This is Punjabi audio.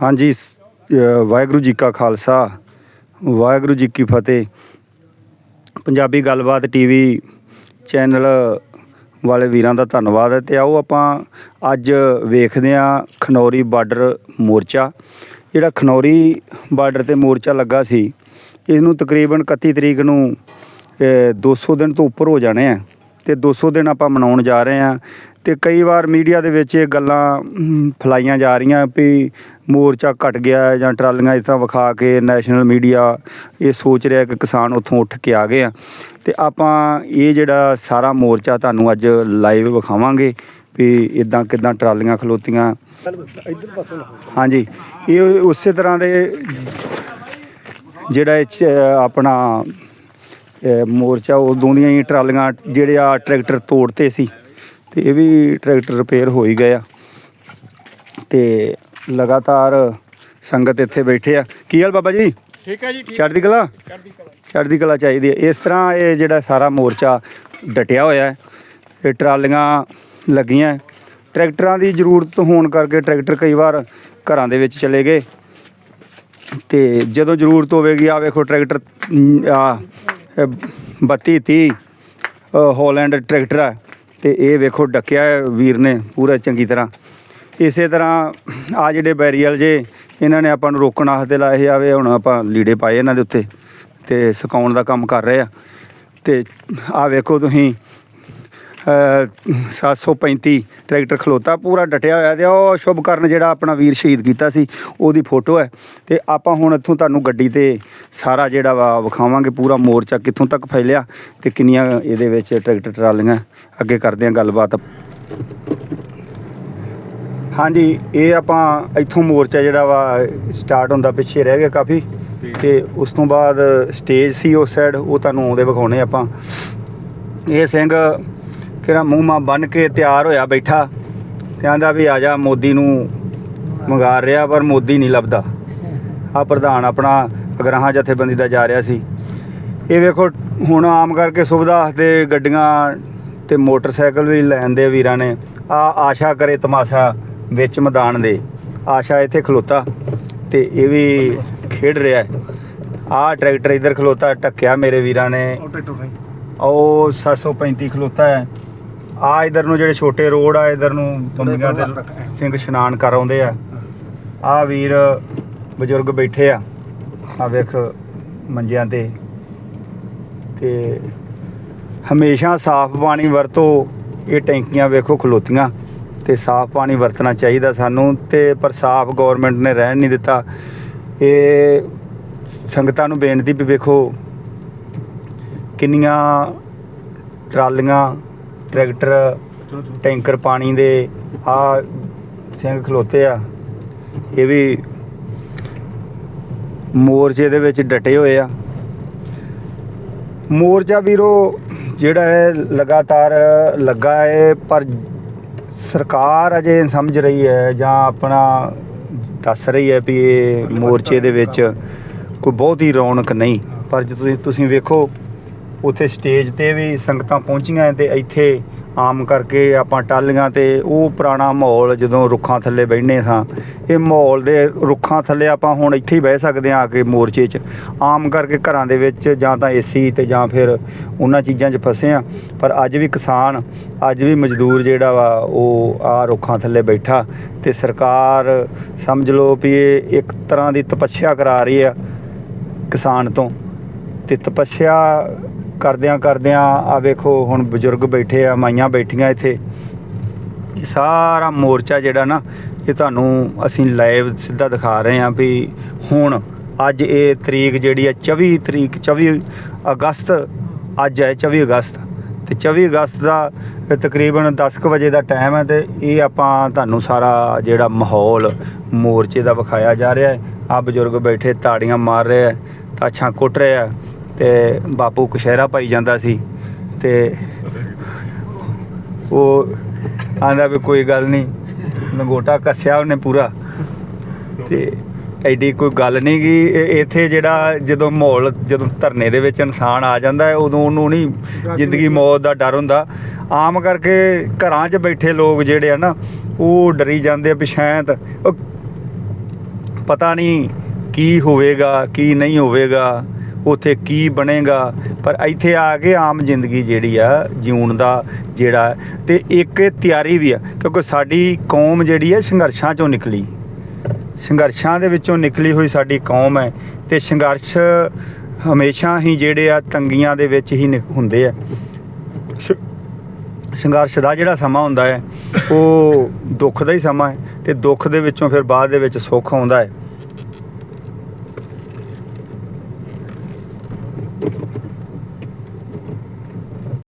ਹਾਂਜੀ ਵਾਹਿਗੁਰੂ ਜੀ ਕਾ ਖਾਲਸਾ ਵਾਹਿਗੁਰੂ ਜੀ ਕੀ ਫਤਿਹ। ਪੰਜਾਬੀ ਗੱਲਬਾਤ ਟੀਵੀ ਚੈਨਲ ਵਾਲੇ ਵੀਰਾਂ ਦਾ ਧੰਨਵਾਦ ਹੈ ਤੇ ਆਓ ਆਪਾਂ ਅੱਜ ਵੇਖਦੇ ਹਾਂ ਖਨੌਰੀ ਬਾਰਡਰ ਮੋਰਚਾ। ਜਿਹੜਾ ਖਨੌਰੀ ਬਾਰਡਰ ਤੇ ਮੋਰਚਾ ਲੱਗਾ ਸੀ ਇਹਨੂੰ ਤਕਰੀਬਨ 31 ਤਰੀਕ ਨੂੰ ਅ, 200 ਦਿਨ ਤੋਂ ਉੱਪਰ ਹੋ ਜਾਣੇ ਆ। ਤੇ 200 ਦਿਨ ਆਪਾਂ ਮਨਾਉਣ ਜਾ ਰਹੇ ਆ ਤੇ ਕਈ ਵਾਰ ਮੀਡੀਆ ਦੇ ਵਿੱਚ ਇਹ ਗੱਲਾਂ ਹਮ, ਫੈਲਾਈਆਂ ਜਾ ਰਹੀਆਂ ਵੀ ਮੋਰਚਾ ਘਟ ਗਿਆ ਜਾਂ ਟਰਾਲੀਆਂ ਇਸ ਤਰ੍ਹਾਂ ਵਿਖਾ ਕੇ ਨੈਸ਼ਨਲ ਮੀਡੀਆ ਇਹ ਸੋਚ ਰਿਹਾ ਕਿ ਕਿਸਾਨ ਉੱਥੋਂ ਉੱਠ ਕੇ ਆ ਗਏ ਆ। ਤੇ ਆਪਾਂ ਇਹ ਜਿਹੜਾ ਸਾਰਾ ਮੋਰਚਾ ਤੁਹਾਨੂੰ ਅੱਜ ਲਾਈਵ ਵਿਖਾਵਾਂਗੇ ਵੀ ਇਦਾਂ ਕਿਦਾਂ ਟਰਾਲੀਆਂ ਖਲੋਤੀਆਂ। ਹਾਂਜੀ ਇਹ ਉਸੇ ਤਰ੍ਹਾਂ ਦੇ ਜਿਹੜਾ ਇਹ 'ਚ ਆਪਣਾ ਮੋਰਚਾ ਉਦੋਂ ਦੀਆਂ ਹੀ ਟਰਾਲੀਆਂ ਜਿਹੜੇ ਆ ਟਰੈਕਟਰ ਤੋੜਤੇ ਸੀ। ਤੇ ਇਹ ਵੀ ਟਰੈਕਟਰ ਰਿਪੇਅਰ ਹੋ ਹੀ ਗਏ ਆ। ਤੇ ਲਗਾਤਾਰ ਸੰਗਤ ਇੱਥੇ ਬੈਠੇ ਆ। ਕੀ ਹਾਲ ਬਾਬਾ ਜੀ? ਠੀਕ ਹੈ ਜੀ ਠੀਕ ਚੜ੍ਹਦੀ ਕਲਾ? ਚੜ੍ਹਦੀ ਕਲਾ। ਚੜ੍ਹਦੀ ਕਲਾ ਚਾਹੀਦੀ ਹੈ। ਇਸ ਤਰ੍ਹਾਂ ਇਹ ਜਿਹੜਾ ਸਾਰਾ ਮੋਰਚਾ ਡਟਿਆ ਹੋਇਆ ਹੈ ਇਹ ਟਰਾਲੀਆਂ ਲੱਗੀਆਂ। ਟਰੈਕਟਰਾਂ ਦੀ ਜ਼ਰੂਰਤ ਹੋਣ ਕਰਕੇ ਟਰੈਕਟਰ ਕਈ ਵਾਰ ਘਰਾਂ ਦੇ ਵਿੱਚ ਚਲੇ ਗਏ। ਤੇ ਜਦੋਂ ਜ਼ਰੂਰਤ ਹੋਵੇਗੀ ਆ ਵੇਖੋ ਟਰੈਕਟਰ ਆ 32 30 ਹੋਲੈਂਡ ਟਰੈਕਟਰ ਹੈ। ਤੇ ਇਹ ਵੇਖੋ ਡੱਕਿਆ ਵੀਰ ਨੇ ਪੂਰਾ ਚੰਗੀ ਤਰ੍ਹਾਂ। ਇਸੇ ਤਰ੍ਹਾਂ ਆ ਜਿਹੜੇ ਬੈਰੀਅਲ ਜੇ, ਇਹਨਾਂ ਨੇ ਆਪਾਂ ਨੂੰ ਰੋਕਣ ਆਸਤੇ ਲਾਏ ਆਵੇ ਹੁਣ ਆਪਾਂ ਲੀੜੇ ਪਾਏ ਇਹਨਾਂ ਦੇ ਉੱਤੇ ਤੇ ਸੁਕਾਉਣ ਦਾ ਕੰਮ ਕਰ ਰਹੇ ਆ। ਤੇ ਆ ਵੇਖੋ ਤੁਸੀਂ 735 ਟਰੈਕਟਰ ਖਲੋਤਾ, ਪੂਰਾ ਡਟਿਆ ਹੋਇਆ ਤੇ ਉਹ ਸ਼ੁਭਕਰਨ ਜਿਹੜਾ ਆਪਣਾ ਵੀਰ ਸ਼ਹੀਦ ਕੀਤਾ ਸੀ, ਉਹਦੀ ਫੋਟੋ ਹੈ। ਤੇ ਆਪਾਂ ਹੁਣ ਇੱਥੋਂ ਤੁਹਾਨੂੰ ਗੱਡੀ ਤੇ ਸਾਰਾ ਜਿਹੜਾ ਵਾ ਵਿਖਾਵਾਂਗੇ, ਪੂਰਾ ਮੋਰਚਾ ਕਿੱਥੋਂ ਤੱਕ ਫੈਲਿਆ ਤੇ ਕਿੰਨੀਆਂ ਇਹਦੇ ਵਿੱਚ ਟਰੈਕਟਰ ਟਰਾਲੀਆਂ, ਅੱਗੇ ਕਰਦੇ ਹਾਂ ਗੱਲਬਾਤ। ਹਾਂਜੀ, ਇਹ ਆਪਾਂ ਇੱਥੋਂ ਮੋਰਚਾ ਜਿਹੜਾ ਵਾ ਸਟਾਰਟ ਹੁੰਦਾ, ਪਿੱਛੇ ਰਹਿ ਗਿਆ ਕਾਫੀ। ਤੇ ਉਸ ਤੋਂ ਬਾਅਦ ਸਟੇਜ ਸੀ ਉਸ ਸਾਈਡ ਉਹ ਤੁਹਾਨੂੰ ਆਉਂਦੇ ਵਿਖਾਉਣੇ ਆਪਾਂ। ਇਹ ਸਿੰਘ ਕਿਹੜਾ ਮੂੰਹ ਮਾ ਬੰਨ ਕੇ ਤਿਆਰ ਹੋਇਆ ਬੈਠਾ ਤੇ ਆਂਦਾ ਵੀ ਆ ਜਾ ਮੋਦੀ ਨੂੰ ਮੰਗਾ ਰਿਹਾ ਪਰ ਮੋਦੀ ਨਹੀਂ ਲੱਭਦਾ। ਆ ਪ੍ਰਧਾਨ ਆਪਣਾ ਅਗਰਾਹਾਂ ਜਥੇਬੰਦੀ ਦਾ ਜਾ ਰਿਹਾ ਸੀ। ਇਹ ਵੇਖੋ ਹੁਣ ਆਮ ਕਰਕੇ ਸੁਵਿਧਾ ਤੇ ਗੱਡੀਆਂ ਤੇ ਮੋਟਰਸਾਈਕਲ ਵੀ ਲੈਣ ਦੇ ਵੀਰਾਂ ਨੇ। ਆ ਆਸ਼ਾ ਕਰੇ ਤਮਾਸ਼ਾ ਵਿੱਚ ਮੈਦਾਨ ਦੇ। ਆਸ਼ਾ ਇੱਥੇ ਖਲੋਤਾ ਤੇ ਇਹ ਵੀ ਖੇਡ ਰਿਹਾ ਆ ਟਰੈਕਟਰ ਇੱਧਰ ਖਲੋਤਾ ਟੱਕਿਆ ਮੇਰੇ ਵੀਰਾਂ ਨੇ। ਉਹ 735 ਖਲੋਤਾ ਹੈ। ਆ ਇਧਰ ਨੂੰ ਜਿਹੜੇ ਛੋਟੇ ਰੋਡ ਆ ਇਧਰ ਨੂੰ ਬੰਬੀਆਂ ਤੇ ਸਿੰਘ ਇਸ਼ਨਾਨ ਕਰ ਆਉਂਦੇ ਆ। ਆ ਵੀਰ ਬਜ਼ੁਰਗ ਬੈਠੇ ਆ। ਆ ਵੇਖ ਮੰਜਿਆਂ ਤੇ। ਤੇ ਹਮੇਸ਼ਾ ਸਾਫ਼ ਪਾਣੀ ਵਰਤੋ ਇਹ ਟੈਂਕੀਆਂ ਵੇਖੋ ਖਲੋਤੀਆਂ। ਤੇ ਸਾਫ਼ ਪਾਣੀ ਵਰਤਣਾ ਚਾਹੀਦਾ ਸਾਨੂੰ ਤੇ ਪਰ ਸਾਫ਼ ਗਵਰਨਮੈਂਟ ਨੇ ਰਹਿਣ ਨਹੀਂ ਦਿੱਤਾ। ਇਹ ਸੰਗਤਾਂ ਨੂੰ ਬੇਨਤੀ ਵੀ ਵੇਖੋ ਕਿੰਨੀਆਂ ਟਰਾਲੀਆਂ ਟਰੈਕਟਰ, ਟੈਂਕਰ ਪਾਣੀ ਦੇ, ਆ ਸਿੰਘ ਖਲੋਤੇ ਆ। ਇਹ ਵੀ ਮੋਰਚੇ ਦੇ ਵਿੱਚ ਡਟੇ ਹੋਏ ਆ। ਮੋਰਚਾ ਵੀਰੋ, ਜਿਹੜਾ ਹੈ ਲਗਾਤਾਰ ਲੱਗਾ ਹੈ ਪਰ ਸਰਕਾਰ ਅਜੇ ਸਮਝ ਰਹੀ ਹੈ ਜਾਂ ਆਪਣਾ ਦੱਸ ਰਹੀ ਹੈ ਵੀ ਇਹ ਮੋਰਚੇ ਦੇ ਵਿੱਚ ਕੋਈ ਬਹੁਤੀ ਰੌਣਕ ਨਹੀਂ। ਪਰ ਜੇ ਤੁਸੀਂ ਤੁਸੀਂ ਵੇਖੋ ਉੱਥੇ ਸਟੇਜ ਤੇ ਵੀ ਸੰਗਤਾਂ ਪਹੁੰਚੀਆਂ ਤੇ ਇੱਥੇ ਆਮ ਕਰਕੇ ਆਪਾਂ ਟਾਲੀਆਂ ਤੇ ਉਹ ਪੁਰਾਣਾ ਮਾਹੌਲ ਜਦੋਂ ਰੁੱਖਾਂ ਥੱਲੇ ਬੈਠਨੇ ਸਾਂ, ਇਹ ਮਾਹੌਲ ਦੇ ਰੁੱਖਾਂ ਥੱਲੇ ਆਪਾਂ ਹੁਣ ਇੱਥੇ ਹੀ ਬਹਿ ਸਕਦੇ ਹਾਂ ਆ ਕੇ ਮੋਰਚੇ 'ਚ। ਆਮ ਕਰਕੇ ਘਰਾਂ ਦੇ ਵਿੱਚ ਜਾਂ ਤਾਂ ਏਸੀ ਤੇ ਜਾਂ ਫਿਰ ਉਹਨਾਂ ਚੀਜ਼ਾਂ 'ਚ ਫਸੇ ਆ ਪਰ ਅੱਜ ਵੀ ਕਿਸਾਨ, ਅੱਜ ਵੀ ਮਜ਼ਦੂਰ ਜਿਹੜਾ ਵਾ, ਉਹ ਆ ਰੁੱਖਾਂ ਥੱਲੇ ਬੈਠਾ ਤੇ ਸਰਕਾਰ ਸਮਝ ਲਓ ਵੀ ਇਹ ਇੱਕ ਤਰ੍ਹਾਂ ਦੀ ਤਪੱਸਿਆ ਕਰਾ ਰਹੀ ਆ ਕਿਸਾਨ ਤੋਂ। ਤੇ ਤਪੱਸਿਆ ਕਰਦਿਆਂ ਕਰਦਿਆਂ ਆ ਵੇਖੋ ਹੁਣ ਬਜ਼ੁਰਗ ਬੈਠੇ ਆ, ਮਾਈਆਂ ਬੈਠੀਆਂ ਇੱਥੇ। ਇਹ ਸਾਰਾ ਮੋਰਚਾ ਜਿਹੜਾ ਨਾ, ਇਹ ਤੁਹਾਨੂੰ ਅਸੀਂ ਲਾਈਵ ਸਿੱਧਾ ਦਿਖਾ ਰਹੇ ਹਾਂ ਵੀ ਹੁਣ ਅੱਜ ਇਹ ਤਰੀਕ ਜਿਹੜੀ ਹੈ 24 ਤਰੀਕ 24 ਅਗਸਤ, ਅੱਜ ਹੈ 24 ਅਗਸਤ। ਤੇ 24 ਅਗਸਤ ਦਾ ਤਕਰੀਬਨ 10 ਕੁ ਵਜੇ ਦਾ ਟਾਈਮ ਹੈ ਤੇ ਇਹ ਆਪਾਂ ਤੁਹਾਨੂੰ ਸਾਰਾ ਜਿਹੜਾ ਮਾਹੌਲ ਮੋਰਚੇ ਦਾ ਵਿਖਾਇਆ ਜਾ ਰਿਹਾ ਹੈ। ਆ ਬਜ਼ੁਰਗ ਬੈਠੇ, ਤਾੜੀਆਂ ਮਾਰ ਰਹੇ ਆ ਤਾਛਾਂ ਕੁੱਟ ਰਹੇ ਆ ਤੇ ਬਾਪੂ ਕਸ਼ਹਿਰਾ ਪਾਈ ਜਾਂਦਾ ਸੀ ਤੇ ਉਹ ਆਂਦਾ ਵੀ ਕੋਈ ਗੱਲ ਨਹੀਂ ਲੰਗੋਟਾ ਕੱਸਿਆ ਉਹਨੇ ਪੂਰਾ ਤੇ ਐਡੀ ਕੋਈ ਗੱਲ ਨਹੀਂ ਗੀ ਇੱਥੇ ਜਿਹੜਾ ਜਦੋਂ ਮਾਹੌਲ ਜਦੋਂ ਧਰਨੇ ਦੇ ਵਿੱਚ ਇਨਸਾਨ ਆ ਜਾਂਦਾ ਹੈ, ਉਦੋਂ ਉਹਨੂੰ ਨਹੀਂ ਜ਼ਿੰਦਗੀ ਮੌਤ ਦਾ ਡਰ ਹੁੰਦਾ। ਆਮ ਕਰਕੇ ਘਰਾਂ 'ਚ ਬੈਠੇ ਲੋਕ ਜਿਹੜੇ ਆ ਨਾ, ਉਹ ਡਰੀ ਜਾਂਦੇ ਆ ਵੀ ਸ਼ਾਇਦ ਉਹ ਪਤਾ ਨਹੀਂ ਕੀ ਹੋਵੇਗਾ, ਕੀ ਨਹੀਂ ਹੋਵੇਗਾ। ਉੱਥੇ ਕੀ ਬਣੇਗਾ? ਪਰ ਇੱਥੇ ਆ ਕੇ ਆਮ ਜ਼ਿੰਦਗੀ ਜਿਹੜੀ ਆ, ਜਿਉਣ ਦਾ ਜਿਹੜਾ, ਤੇ ਇੱਕ ਇਹ ਤਿਆਰੀ ਵੀ ਆ, ਕਿਉਂਕਿ ਸਾਡੀ ਕੌਮ ਜਿਹੜੀ ਹੈ ਸੰਘਰਸ਼ਾਂ ਚੋਂ ਨਿਕਲੀ। ਸੰਘਰਸ਼ਾਂ ਦੇ ਵਿੱਚੋਂ ਨਿਕਲੀ ਹੋਈ ਸਾਡੀ ਕੌਮ ਹੈ, ਤੇ ਸੰਘਰਸ਼ ਹਮੇਸ਼ਾ ਹੀ ਜਿਹੜੇ ਆ ਤੰਗੀਆਂ ਦੇ ਵਿੱਚ ਹੀ ਨਿਕ- ਹੁੰਦੇ ਆ। ਸ- ਸੰਘਰਸ਼ ਦਾ ਜਿਹੜਾ ਸਮਾਂ ਹੁੰਦਾ ਹੈ, ਉਹ ਦੁੱਖ ਦਾ ਹੀ ਸਮਾਂ ਹੈ, ਤੇ ਦੁੱਖ ਦੇ ਵਿੱਚੋਂ ਫਿਰ ਬਾਅਦ ਦੇ ਵਿੱਚ ਸੁੱਖ ਆਉਂਦਾ ਹੈ।